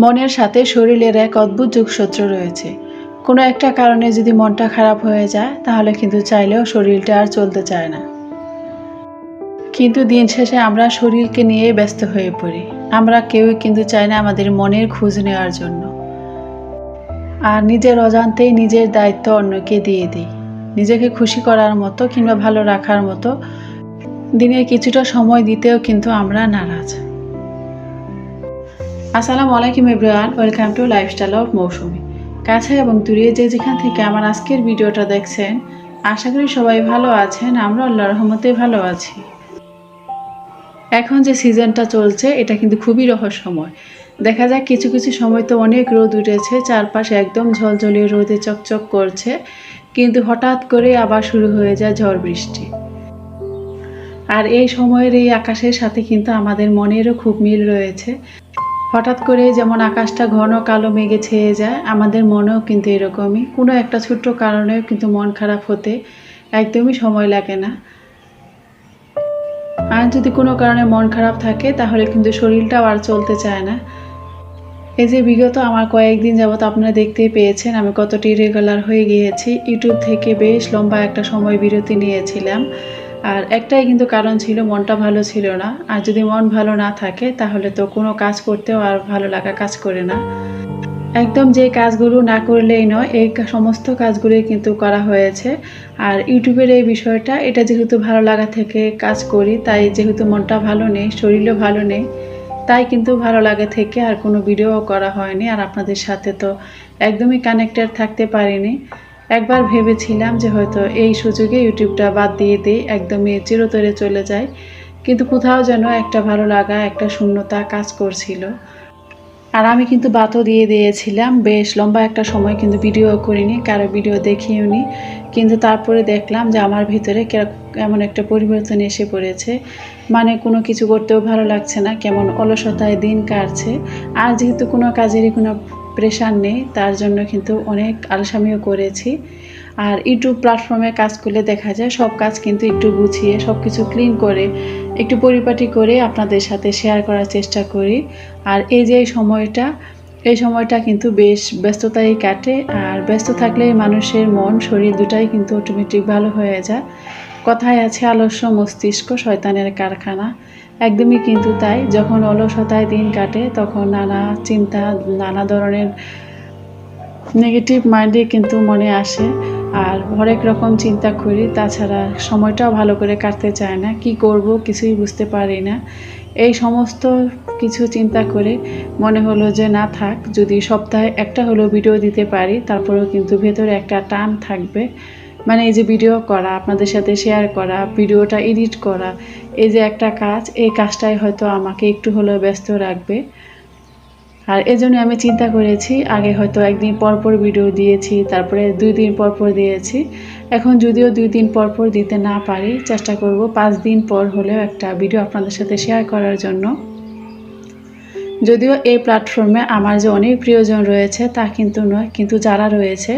মনের সাথে শরীরের এক অদ্ভুত যোগসূত্র রয়েছে। কোনো একটা কারণে যদি মনটা খারাপ হয়ে যায়, তাহলে কিন্তু চাইলেও শরীরটা আর চলতে চায় না। কিন্তু দিন শেষে আমরা শরীরকে নিয়ে ব্যস্ত হয়ে পড়ি। আমরা কেউই কিন্তু চাই না আমাদের মনের খোঁজ নেওয়ার জন্য। আর নিজের অজান্তেই নিজের দায়িত্ব অন্যকে দিয়ে দিই। নিজেকে খুশি করার মতো কিংবা ভালো রাখার মতো দিনের কিছুটা সময় দিতেও কিন্তু আমরা নারাজ। আসসালামু আলাইকুম everyone, welcome to lifestyle of Mousumi. কাছে এবং দূরে যে যেখান থেকে আমার আজকের ভিডিওটা দেখছেন, আশা করি সবাই ভালো আছেন, আমরা আল্লাহ রহমতে ভালো আছি। এখন যে সিজনটা চলছে, এটা কিন্তু খুবই রহস্যময়। দেখা যায় কিছু কিছু সময় তো অনেক রোদ উঠেছে, চারপাশে একদম ঝলঝলিয়ে রোদে চকচক করছে, কিন্তু হঠাৎ করে আবার শুরু হয়ে যায় ঝড় বৃষ্টি। আর এই সময়ের এই আকাশের সাথে কিন্তু আমাদের মনেরও খুব মিল রয়েছে। হঠাৎ করে যেমন আকাশটা ঘন কালো মেঘে ছেয়ে যায়, আমাদের মনেও কিন্তু এরকমই। কোনো একটা ছোট্ট কারণেও কিন্তু মন খারাপ হতে একদমই সময় লাগে না। আর যদি কোনো কারণে মন খারাপ থাকে, তাহলে কিন্তু শরীরটাও আর চলতে চায় না। এই যে বিগত আমার কয়েকদিন যাবত আপনারা দেখতেই পেয়েছেন, আমি কতটি রেগুলার হয়ে গিয়েছি। ইউটিউব থেকে বেশ লম্বা একটা সময় বিরতি নিয়েছিলাম। আর একটাই কিন্তু কারণ ছিল, মনটা ভালো ছিল না। আর যদি মন ভালো না থাকে, তাহলে তো কোনো কাজ করতেও আর ভালো লাগা কাজ করে না। একদম যে কাজগুলো না করলেই নয়, এই সমস্ত কাজগুলোই কিন্তু করা হয়েছে। আর ইউটিউবের এই বিষয়টা, এটা যেহেতু ভালো লাগা থেকে কাজ করি, তাই যেহেতু মনটা ভালো নেই, শরীরও ভালো নেই, তাই কিন্তু ভালো লাগে থেকে আর কোনো ভিডিও করা হয়নি। আর আপনাদের সাথে তো একদমই কানেক্টেড থাকতে পারিনি। একবার ভেবেছিলাম যে হয়তো এই সুযোগে ইউটিউবটা বাদ দিয়ে দিই, একদমই চিরতরে চলে যায়। কিন্তু কোথাও যেন একটা ভালো লাগা, একটা শূন্যতা কাজ করছিল। আর আমি কিন্তু বাতও দিয়ে দিয়েছিলাম। বেশ লম্বা একটা সময় কিন্তু ভিডিও করিনি, কারও ভিডিও দেখিও নি। কিন্তু তারপরে দেখলাম যে আমার ভিতরে কেমন একটা পরিবর্তন এসে পড়েছে। মানে কোনো কিছু করতেও ভালো লাগছে না, কেমন অলসতায় দিন কাটছে। আর যেহেতু কোনো কাজেরই কোনো প্রেশার নেই, তার জন্য কিন্তু অনেক আলসামিও করেছি। আর ইউটিউব প্ল্যাটফর্মে কাজ করলে দেখা যায় সব কাজ কিন্তু একটু গুছিয়ে, সব কিছু ক্লিন করে, একটু পরিপাটি করে আপনাদের সাথে শেয়ার করার চেষ্টা করি। আর এই যে সময়টা, এই সময়টা কিন্তু বেশ ব্যস্ততাই কাটে। আর ব্যস্ত থাকলে মানুষের মন, শরীর দুটাই কিন্তু অটোমেটিক ভালো হয়ে যায়। কথায় আছে আলস্য মস্তিষ্ক শয়তানের কারখানা। একদমই কিন্তু তাই। যখন অলসতায় দিন কাটে, তখন নানা চিন্তা, নানা ধরনের নেগেটিভ মাইন্ডে কিন্তু মনে আসে। আর হরেক রকম চিন্তা করি, তাছাড়া সময়টাও ভালো করে কাটতে চায় না। কি করব কিছুই বুঝতে পারি না। এই সমস্ত কিছু চিন্তা করে মনে হলো যে, না থাক, যদি সপ্তাহে একটা হলো ভিডিও দিতে পারি, তারপরেও কিন্তু ভেতরে একটা টান থাকবে। মানে এই যে ভিডিও করা, আপনাদের সাথে শেয়ার করা ভিডিওটা এডিট করা, এই যে একটা কাজ, এই কাজটাই হয়তো আমাকে একটু হলেও ব্যস্ত রাখবে। আর এজন্য আমি চিন্তা করেছি, আগে হয়তো একদিন পর পর ভিডিও দিয়েছি, তারপরে দুই দিন পর পর দিয়েছি। এখন যদিও দুই দিন পর পর দিতে না পারি, চেষ্টা করব পাঁচ দিন পর হলেও একটা ভিডিও আপনাদের সাথে শেয়ার করার জন্য। যদিও এই প্ল্যাটফর্মে আমার যে অনেক প্রিয়জন রয়েছে, তা কিন্তু নয়, কিন্তু যারা রয়েছে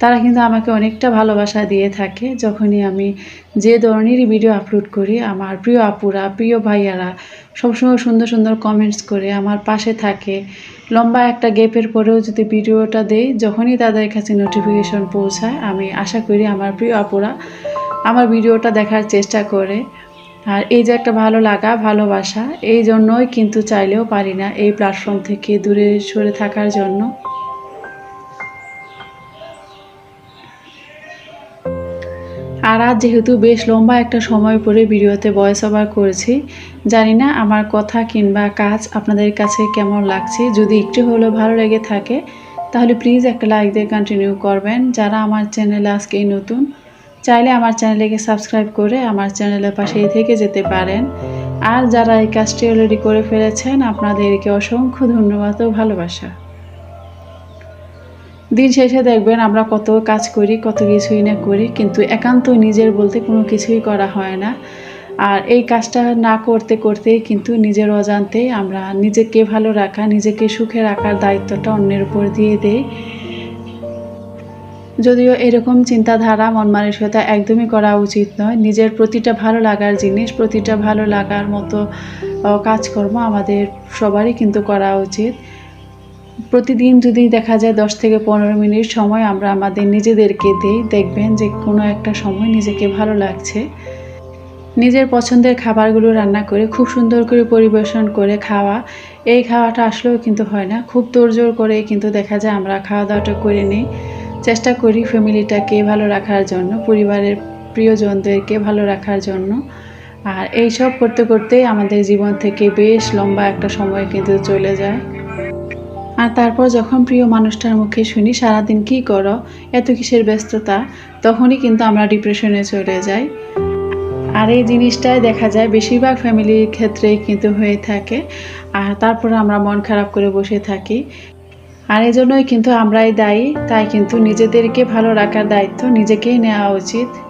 তারা কিন্তু আমাকে অনেকটা ভালোবাসা দিয়ে থাকে। যখনই আমি যে ধরনেরই ভিডিও আপলোড করি, আমার প্রিয় আপুরা, প্রিয় ভাইয়ারা সবসময় সুন্দর সুন্দর কমেন্টস করে আমার পাশে থাকে। লম্বা একটা গ্যাপের পরেও যদি ভিডিওটা দেই, যখনই তাদের কাছে নোটিফিকেশন পৌঁছায়, আমি আশা করি আমার প্রিয় আপুরা আমার ভিডিওটা দেখার চেষ্টা করে। আর এই যে একটা ভালো লাগা, ভালোবাসা, এই জন্যই কিন্তু চাইলেও পারি না এই প্ল্যাটফর্ম থেকে দূরে সরে থাকার জন্য। আর আজ যেহেতু বেশ লম্বা একটা সময় পরে ভিডিওতে ভয়েস ওভার করেছি, জানি না আমার কথা কিংবা কাজ আপনাদের কাছে কেমন লাগছে। যদি একটু হলেও ভালো লেগে থাকে, তাহলে প্লিজ একটা লাইক দিয়ে কন্টিনিউ করবেন। যারা আমার চ্যানেলে আজকেই নতুন, চাইলে আমার চ্যানেলকে সাবস্ক্রাইব করে আমার চ্যানেলের পাশেই থেকে যেতে পারেন। আর যারা এই কাজটি অলরেডি করে ফেলেছেন, আপনাদেরকে অসংখ্য ধন্যবাদ ও ভালোবাসা। দিন শেষে দেখবেন আমরা কত কাজ করি, কত কিছুই না করি, কিন্তু একান্ত নিজের বলতে কোনো কিছুই করা হয় না। আর এই কাজটা না করতে করতে কিন্তু নিজের অজান্তেই আমরা নিজেকে ভালো রাখা, নিজেকে সুখে রাখার দায়িত্বটা অন্যের উপর দিয়ে দেই। যদিও এরকম চিন্তাধারা, মন মানসিকতা একদমই করা উচিত নয়। নিজের প্রতিটা ভালো লাগার জিনিস, প্রতিটা ভালো লাগার মতো কাজকর্ম আমাদের সবারই কিন্তু করা উচিত। প্রতিদিন যদি দেখা যায় দশ থেকে পনেরো মিনিট সময় আমরা আমাদের নিজেদেরকে দিই, দেখবেন যে কোনো একটা সময় নিজেকে ভালো লাগছে। নিজের পছন্দের খাবারগুলো রান্না করে, খুব সুন্দর করে পরিবেশন করে খাওয়া। এই খাওয়াটা আসলেও কিন্তু হয় না। খুব তোড়জোড় করে কিন্তু দেখা যায় আমরা খাওয়া দাওয়াটা করে নিই। চেষ্টা করি ফ্যামিলিটাকে ভালো রাখার জন্য, পরিবারের প্রিয়জনদেরকে ভালো রাখার জন্য। আর এই সব করতে করতেই আমাদের জীবন থেকে বেশ লম্বা একটা সময় কিন্তু চলে যায়। আর তারপর যখন প্রিয় মানুষটার মুখে শুনি, সারাদিন কি করো, এত কিসের ব্যস্ততা, তখনই কিন্তু আমরা ডিপ্রেশনে চলে যাই। আর এই জিনিসটাই দেখা যায়, বেশিরভাগ ফ্যামিলির ক্ষেত্রেই কিন্তু হয়ে থাকে। আর তারপরে আমরা মন খারাপ করে বসে থাকি। আর এই জন্যই কিন্তু আমরাই দায়ী, তাই কিন্তু নিজেদেরকে ভালো রাখার দায়িত্ব নিজেকেই নেওয়া উচিত।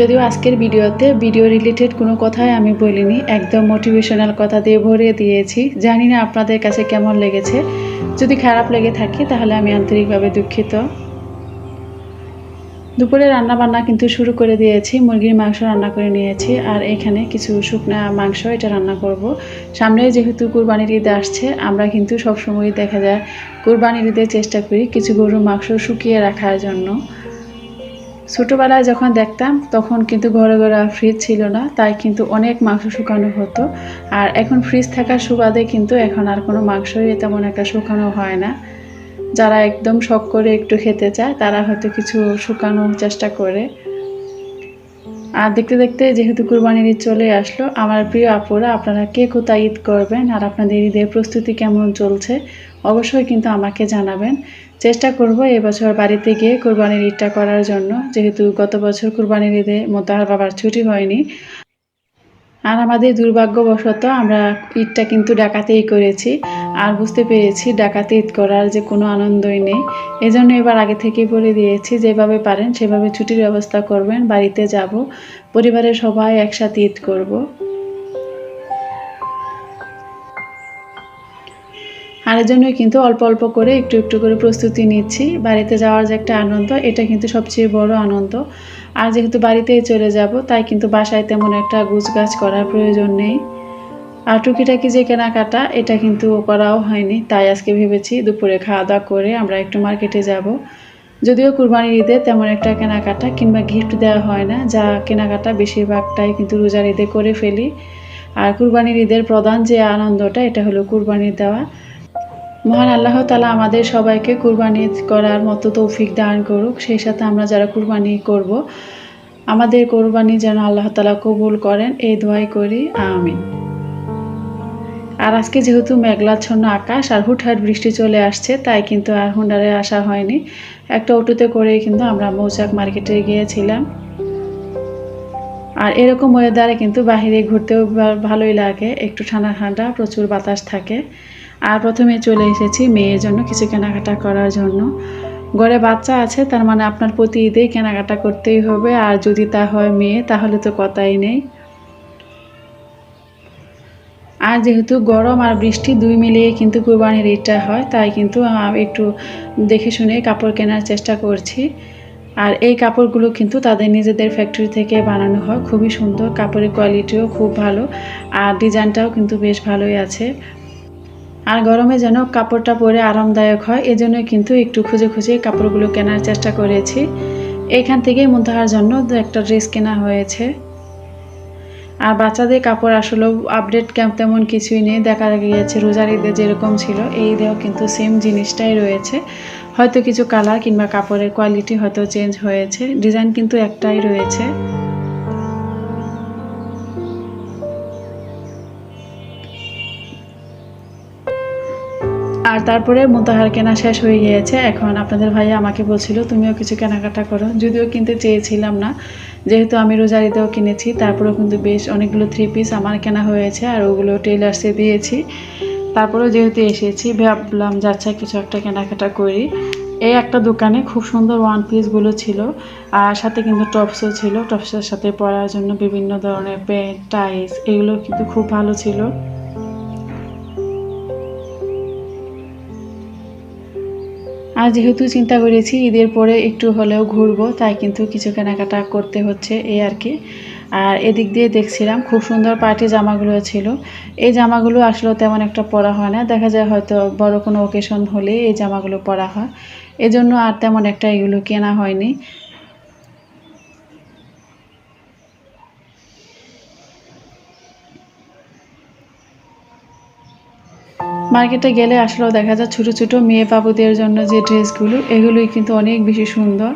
যদিও আজকের ভিডিওতে ভিডিও রিলেটেড কোনো কথাই আমি বলিনি, একদম মোটিভেশনাল কথা দিয়ে ভরিয়ে দিয়েছি। জানি না আপনাদের কাছে কেমন লেগেছে। যদি খারাপ লেগে থাকে তাহলে আমি আন্তরিকভাবে দুঃখিত। দুপুরে রান্না বান্না কিন্তু শুরু করে দিয়েছি, মুরগির মাংস রান্না করে নিয়েছি, আর এখানে কিছু শুকনা মাংস এটা রান্না করব। সামনে যেহেতু কুরবানির ঈদ আসছে, আমরা কিন্তু সবসময় দেখা যায় কুরবানির ঈদের চেষ্টা করি কিছু গরুর মাংস শুকিয়ে রাখার জন্য। ছোটোবেলায় যখন দেখতাম, তখন কিন্তু ঘরে ঘরে ফ্রিজ ছিল না, তাই কিন্তু অনেক মাংস শুকানো হতো। আর এখন ফ্রিজ থাকার সুবাদে কিন্তু এখন আর কোনো মাংসই তেমন একটা শুকানো হয় না। যারা একদম শখ করে একটু খেতে চায়, তারা হয়তো কিছু শুকানোর চেষ্টা করে। আর দেখতে দেখতে যেহেতু কুরবানির ঈদ চলে আসলো, আমার প্রিয় আপুরা, আপনারা কে কোথায় ঈদ করবেন আর আপনাদের ঈদের প্রস্তুতি কেমন চলছে, অবশ্যই কিন্তু আমাকে জানাবেন। চেষ্টা করব এবছর বাড়িতে গিয়ে কোরবানির ঈদটা করার জন্য, যেহেতু গত বছর কুরবানির ঈদে মোতাহার বাবার ছুটি হয়নি। আর আমাদের দুর্ভাগ্যবশত আমরা ঈদটা কিন্তু ডাকাতেই করেছি। আর বুঝতে পেরেছি ডাকাতে ঈদ করার যে কোনো আনন্দই নেই। এজন্য এবার আগে থেকেই বলে দিয়েছি, যেভাবে পারেন সেভাবে ছুটির ব্যবস্থা করবেন, বাড়িতে যাব, পরিবারের সবাই একসাথে ঈদ করব। আর এর কিন্তু অল্প অল্প করে একটু একটু করে প্রস্তুতি নিচ্ছি। বাড়িতে যাওয়ার যে একটা আনন্দ, এটা কিন্তু সবচেয়ে বড় আনন্দ। আর যেহেতু বাড়িতেই চলে যাব, তাই কিন্তু বাসায় তেমন একটা গুছগাছ করার প্রয়োজন নেই। আর টুকিটাকি যে কেনাকাটা, এটা কিন্তু করাও হয়নি। তাই আজকে ভেবেছি দুপুরে খাওয়া দাওয়া করে আমরা একটু মার্কেটে যাব। যদিও কুরবানির ঈদে তেমন একটা কেনাকাটা কিংবা গিফট দেওয়া হয় না, যা কেনাকাটা বেশিরভাগটাই কিন্তু রোজার ঈদে করে ফেলি। আর কুরবানির ঈদের প্রধান যে আনন্দটা, এটা হলো কুরবানির দেওয়া। মহান আল্লাহ তালা আমাদের সবাইকে কুরবানি করার মতো তৌফিক দান করুক, সেই সাথে আমরা যারা কুরবানি করব, আমাদের কোরবানি যেন আল্লাহ তালা কবুল করেন, এই দোয়াই করি, আমিন। আর আজকে যেহেতু মেঘলাচ্ছন্ন আকাশ আর হুটহাট বৃষ্টি চলে আসছে, তাই কিন্তু আর হুন্ডারে আসা হয়নি। একটা অটোতে করে কিন্তু আমরা মৌচাক মার্কেটে গিয়েছিলাম। আর এরকম ওয়েদারে কিন্তু বাহিরে ঘুরতেও ভালোই লাগে, একটু ঠান্ডা ঠান্ডা প্রচুর বাতাস থাকে। আর প্রথমে চলে এসেছি মেয়ের জন্য কিছু কেনাকাটা করার জন্য। ঘরে বাচ্চা আছে, তার মানে আপনার প্রতি ঈদেই কেনাকাটা করতেই হবে। আর যদি তা হয় মেয়ে, তাহলে তো কথাই নেই। আর যেহেতু গরম আর বৃষ্টি দুই মিলিয়ে কিন্তু কোরবানির ঈদটা হয়, তাই কিন্তু একটু দেখে শুনে কাপড় কেনার চেষ্টা করছি। আর এই কাপড়গুলো কিন্তু তাদের নিজেদের ফ্যাক্টরি থেকে বানানো হয়। খুবই সুন্দর, কাপড়ের কোয়ালিটিও খুব ভালো। আর ডিজাইনটাও কিন্তু বেশ ভালোই আছে। আর গরমে যেন কাপড়টা পরে আরামদায়ক হয় এজন্য কিন্তু একটু খুঁজে খুঁজে কাপড়গুলো কেনার চেষ্টা করেছি। এখান থেকেই মুন্তাহার জন্য একটা ড্রেস কেনা হয়েছে। আর বাচ্চাদের কাপড় আসলে আপডেট ক্যাম্প তেমন কিছুই নেই। দেখা গিয়েছে রোজার ঈদে যেরকম ছিল, এই ঈদেও কিন্তু সেম জিনিসটাই রয়েছে। হয়তো কিছু কালার কিংবা কাপড়ের কোয়ালিটি হয়তো চেঞ্জ হয়েছে। ডিজাইন কিন্তু একটাই রয়েছে। আর তারপরে মোতাহার কেনা শেষ হয়ে গিয়েছে। এখন আপনাদের ভাইয়া আমাকে বলছিল, তুমিও কিছু কেনাকাটা করো। যদিও কিনতে চেয়েছিলাম না। যেহেতু আমি রোজারিতেও কিনেছি, তারপরেও কিন্তু বেশ অনেকগুলো থ্রি পিস আমার কেনা হয়েছে আর ওগুলো টেলার্সে দিয়েছি। তারপরেও যেহেতু এসেছি, ভাবলাম যাচ্ছে কিছু একটা কেনাকাটা করি। এই একটা দোকানে খুব সুন্দর ওয়ান পিসগুলো ছিল আর সাথে কিন্তু টপসও ছিল। টপসের সাথে পরার জন্য বিভিন্ন ধরনের প্যান্ট টাইস এগুলো কিন্তু খুব ভালো ছিল। যেহেতু চিন্তা করেছি ঈদের পরে একটু হলেও ঘুরবো, তাই কিন্তু কিছু কেনাকাটা করতে হচ্ছে এই আর কি। আর এদিক দিয়ে দেখছিলাম খুব সুন্দর পার্টি জামাগুলো ছিল। এই জামাগুলো আসলে তেমন একটা পরা হয় না। দেখা যায় হয়তো বড় কোনো ওকেশন হলে এই জামাগুলো পরা হয়। এজন্য আর তেমন একটা এগুলো কেনা হয়নি। মার্কেটে গেলে আসলেও দেখা যায় ছোটো ছোটো মেয়ে বাবুদের জন্য যে ড্রেসগুলো, এগুলোই কিন্তু অনেক বেশি সুন্দর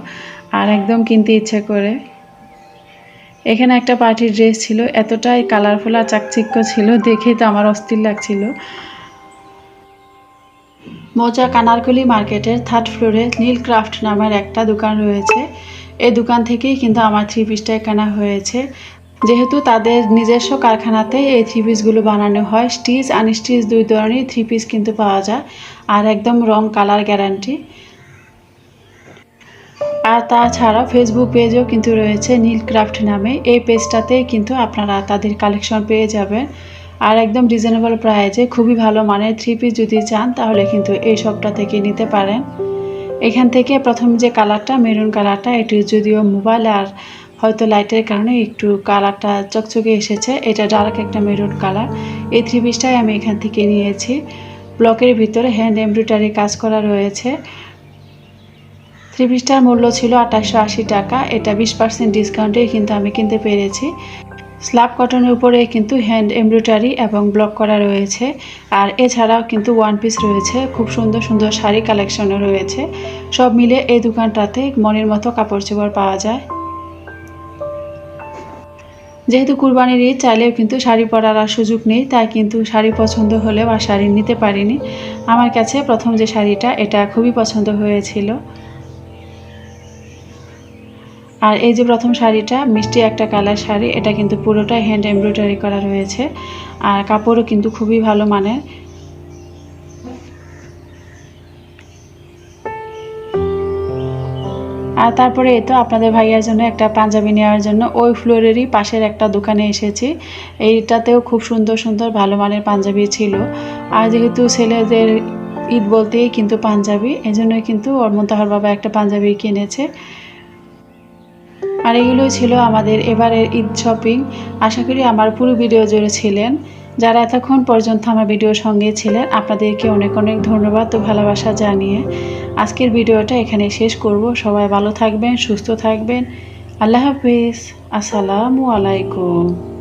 আর একদম কিনতে ইচ্ছে করে। এখানে একটা পার্টির ড্রেস ছিল, এতটাই কালারফুল আর চাকচিক্য ছিল, দেখে তো আমার অস্থির লাগছিল। মোজা কানারকলি মার্কেটের থার্ড ফ্লোরে নীল ক্রাফট নামের একটা দোকান রয়েছে। এই দোকান থেকেই কিন্তু আমার থ্রি পিসটা কেনা হয়েছে। যেহেতু তাদের নিজস্ব কারখানাতে এই থ্রি পিসগুলো বানানো হয়, স্টিচ আনস্টিচ দুই ধরনের থ্রি পিস কিন্তু পাওয়া যায়, আর একদম রং, কালার গ্যারান্টি। আর তাছাড়া ফেসবুক পেজও কিন্তু রয়েছে নীল ক্রাফট নামে, এই পেজটাতে কিন্তু আপনারা তাদের কালেকশন পেয়ে যাবেন। আর একদম রিজনেবল প্রাইজে খুবই ভালো মানের থ্রি পিস যদি চান, তাহলে কিন্তু এই শপটা থেকে নিতে পারেন। এখান থেকে প্রথম যে কালারটা, মেরুন কালারটা, এটি যদিও মোবাইল আর হয়তো লাইটের কারণে একটু কালারটা চকচকে এসেছে। এটা ডার্ক একটা মেরুন কালার এই থ্রি পিসটাই আমি এখান থেকে নিয়েছি। ব্লকের ভিতরে হ্যান্ড এমব্রয়ডারি কাজ করা রয়েছে। থ্রি পিসটার মূল্য ছিল আঠাশশো আশি টাকা। এটা বিশ পার্সেন্ট ডিসকাউন্টে কিন্তু আমি কিনতে পেরেছি। স্ল্যাব কটনের উপরে কিন্তু হ্যান্ড এমব্রয়ডারি এবং ব্লক করা রয়েছে। আর এছাড়াও কিন্তু ওয়ান পিস রয়েছে। খুব সুন্দর সুন্দর শাড়ি কালেকশনও রয়েছে। সব মিলে এই দোকানটাতে মনের মতো কাপড় চোপড় পাওয়া যায়। যেহেতু কুরবানির ঈদ, চাইলেও কিন্তু শাড়ি পরার আর সুযোগ নেই, তাই কিন্তু শাড়ি পছন্দ হলেও আর শাড়ি নিতে পারিনি। আমার কাছে প্রথম যে শাড়িটা, এটা খুবই পছন্দ হয়েছিল। আর এই যে প্রথম শাড়িটা, মিষ্টি একটা কালার শাড়ি, এটা কিন্তু পুরোটাই হ্যান্ড এমব্রয়ডারি করা রয়েছে। আর কাপড়ও কিন্তু খুবই ভালো মানের। আর তারপরে এই তো আপনাদের ভাইয়ার জন্য একটা পাঞ্জাবি নেওয়ার জন্য ওই ফ্লোরেরই পাশের একটা দোকানে এসেছি। এইটাতেও খুব সুন্দর সুন্দর, ভালো মানের পাঞ্জাবি ছিল। আর যেহেতু ছেলেদের ঈদ বলতেই কিন্তু পাঞ্জাবি এই জন্যই কিন্তু ওর মন্তহর বাবা একটা পাঞ্জাবি কিনেছে। আর এগুলোই ছিল আমাদের এবারের ঈদ শপিং। আশা করি আমার পুরো ভিডিও জুড়ে ছিলেন। যারা এতক্ষণ পর্যন্ত আমার ভিডিওর সঙ্গে ছিলেন, আপনাদেরকে অনেক অনেক ধন্যবাদ ও ভালোবাসা জানিয়ে আজকের ভিডিওটা এখানে শেষ করব। সবাই ভালো থাকবেন, সুস্থ থাকবেন। আল্লাহ হাফিজ। আসসালামু আলাইকুম।